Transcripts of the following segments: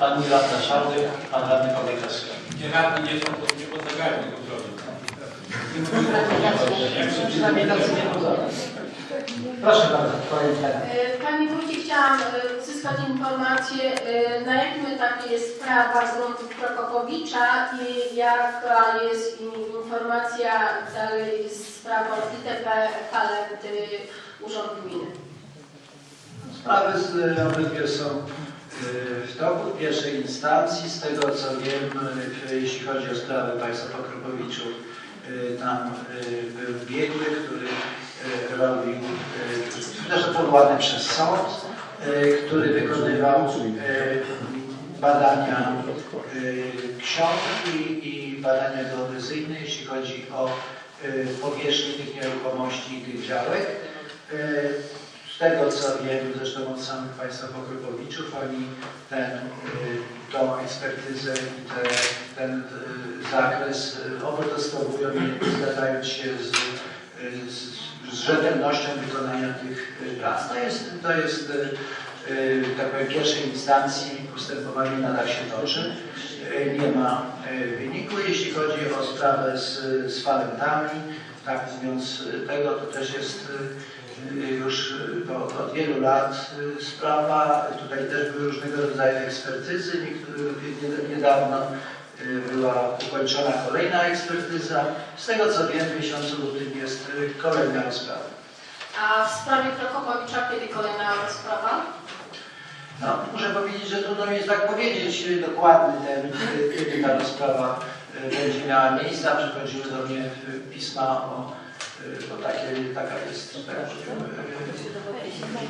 Pani radna Szardy, Pan radny Pawlikowski. Gdzie radni nie są, to nie podlegają kontroli. Proszę bardzo, kolejny temat. E, Pani Wójcie, chciałam e, uzyskać informację, e, na jakim etapie jest sprawa z gruntów Prokopowicza i jaka jest in- informacja dalej z sprawą ITP Talenty Urząd Gminy. Sprawy z, obydwie są w toku pierwszej instancji. Z tego co wiem, y, jeśli chodzi o sprawę państwa Pokropowiczów, y, tam y, był biegły, który y, robił, y, też powołany przez sąd, y, który wykonywał y, badania y, ksiąg i, badania geodezyjne, jeśli chodzi o y, powierzchnię tych nieruchomości i tych działek. Tego co wiem, zresztą od samych Państwa Pokrypowiczów, oni ten, y, tą ekspertyzę i te, ten y, zakres y, oprotestowują, zgadzając się z, z, z rzetelnością wykonania tych prac. To jest, to jest tak powiem, pierwszej instancji postępowanie nadal się toczy. Nie ma wyniku. Jeśli chodzi o sprawę z, z falentami, tak mówiąc tego, to też jest już y, od, od wielu lat y, sprawa. Tutaj też były różnego rodzaju ekspertyzy. Niedawno y, była ukończona kolejna ekspertyza. Z tego co wiem, w miesiącu lutym jest kolejna rozprawa. A w sprawie Prokopowicza kiedy kolejna sprawa? No, muszę powiedzieć, że trudno mi jest tak powiedzieć dokładny termin, kiedy- ta rozprawa będzie miała miejsce. Przychodziły do mnie pisma o, y, bo takie, taka jest tak y,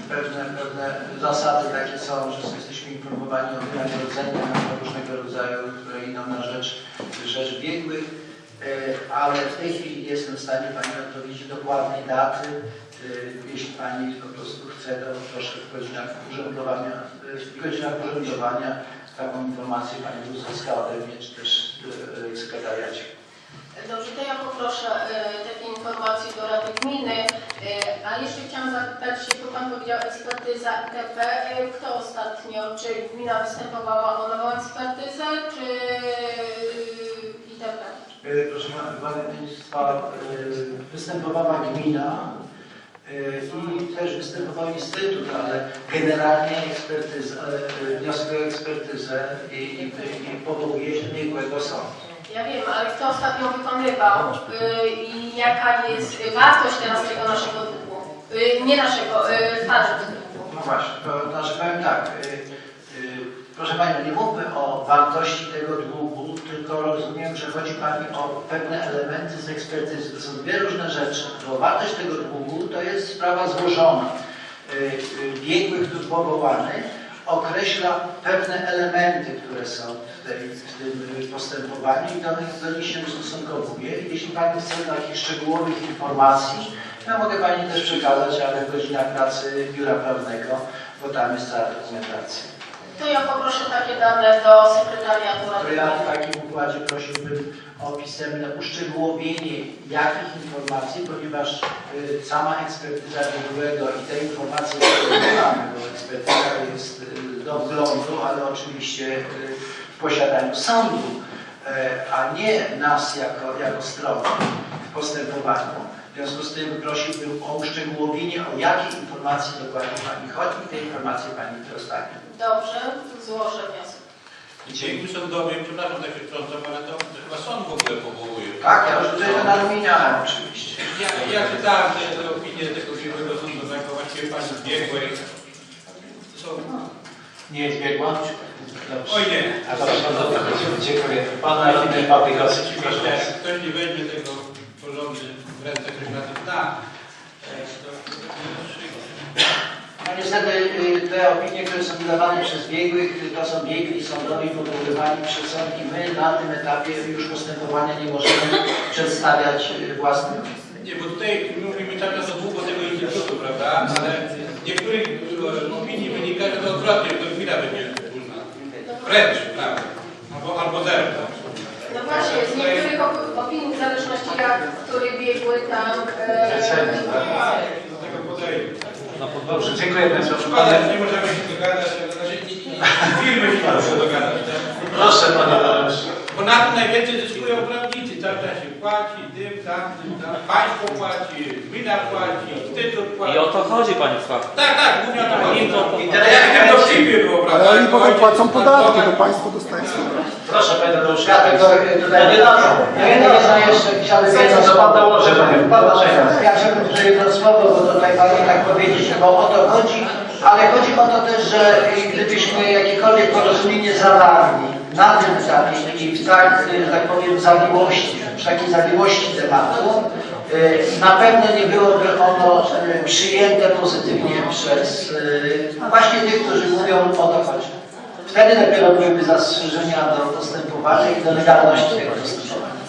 pewne, pewne zasady takie są, że jesteśmy informowani o wynagrodzeniach różnego rodzaju, które idą na rzecz, rzecz biegłych, y, ale w tej chwili nie jestem w stanie Pani odpowiedzieć dokładnej daty. Jeśli Pani po prostu chce, to proszę w godzinach urzędowania, w godzinach urzędowania taką informację Pani uzyska ode mnie, czy też sekretariacie. Dobrze, to ja poproszę takie informacje do Rady Gminy. E, A jeszcze chciałam zapytać się, bo Pan powiedział ekspertyza ITP. E, Kto ostatnio, czy gmina występowała o nową ekspertyzę, czy ITP? Y, Proszę Państwa, y, występowała gmina y, i też występował instytut, ale generalnie ekspertyza, wniosek o ekspertyzę i, i, i powołuje się biegłego sądu. Ja wiem, ale kto ostatnio wykonywał y, i jaka jest wartość teraz tego naszego Y, Nie naszego, y, talentu długu. No właśnie, to znaczy powiem tak, y, y, proszę Panią, nie mówmy o wartości tego długu, tylko rozumiem, że chodzi Pani o pewne elementy z ekspertyzy. To są dwie różne rzeczy, bo wartość tego długu to jest sprawa złożona. Y, y, Biegły, który powołany, określa pewne elementy, które są w, tej, w tym postępowaniu i do, nich- do nich się ustosunkowuje. Jeśli Pani chce takich szczegółowych informacji, ja mogę Pani też przekazać, ale w godzinach pracy biura prawnego, bo tam jest cała dokumentacja. To ja poproszę takie dane do sekretariatu. Ja w takim układzie prosiłbym o pisemne uszczegółowienie jakich informacji, ponieważ y, sama ekspertyza biegłego i te informacje, które my mamy, bo ekspertyza jest y, do wglądu, ale oczywiście y, w posiadaniu sądu, y, a nie nas jako, jako strony postępowaniu. W związku z tym prosiłbym o uszczegółowienie, o jakie informacje dokładnie Pani chodzi i te informacje Pani dostanie. Dobrze, złożę wniosek. Dzięki sądowi, przepraszam, tak się wtrącam, ale to, to chyba sąd w ogóle powołuje. Tak, ja już tutaj to nadmieniałem oczywiście. Ja, ja czytałem te, te opinie tego biegłego sądowego, właściwie pani zbiegłej. Są, Nie jest biegła? Dobrze. oj nie, A dobrze, dobrze, dziękuję. Pan radny Pawlikowski, proszę ktoś nie weźmie tego porządku w ręce, ktoś na No niestety te opinie, które są wydawane przez biegłych, y, to są biegli sądowi powoływani przez sąd i my na tym etapie już postępowania nie możemy przedstawiać y, własnych. Nie, bo tutaj mówimy czas o długo tego instytutu, prawda? Ale niektórych opinii wynika, że to odwrotnie, to gmina będzie dłużna. Wręcz, prawda? Albo, albo zero. No właśnie, z niektórych op- opinii, w zależności jak który biegły tam... E. No dobrze, dziękuję Państwu. Szkoda, że nie możemy się dogadać, nie, nie, firmy się muszą dogadać. tak? Proszę panie Dariuszu. Bo na tym najwięcej zyskują prawnicy, cały czas się płaci, tym, tam, tym, tam. Państwo płaci, gmina płaci, instytut płaci. I o to chodzi, panie Sławku. Tak, tak, mówię o to- I teraz jak w tym dowcipie było, prawda? Ale oni potem płacą podatki, to państwo. dostaje na jeszcze chciałbym Co jedno to pan dołoży, panie? Pan. Ja chciałbym jeszcze jedno słowo, bo tutaj Pani tak powiedzieć, bo o to chodzi, ale chodzi o to też, że gdybyśmy jakiekolwiek porozumienie zawarli na tym etapie i w tak, tak powiem, zawiłości, w takiej zawiłości tematu, y, na pewno nie byłoby ono y, przyjęte pozytywnie przez y, właśnie tych, którzy mówią o to chodzi. Wtedy dopiero byłyby zastrzeżenia do postępowania i do legalności tego postępowania.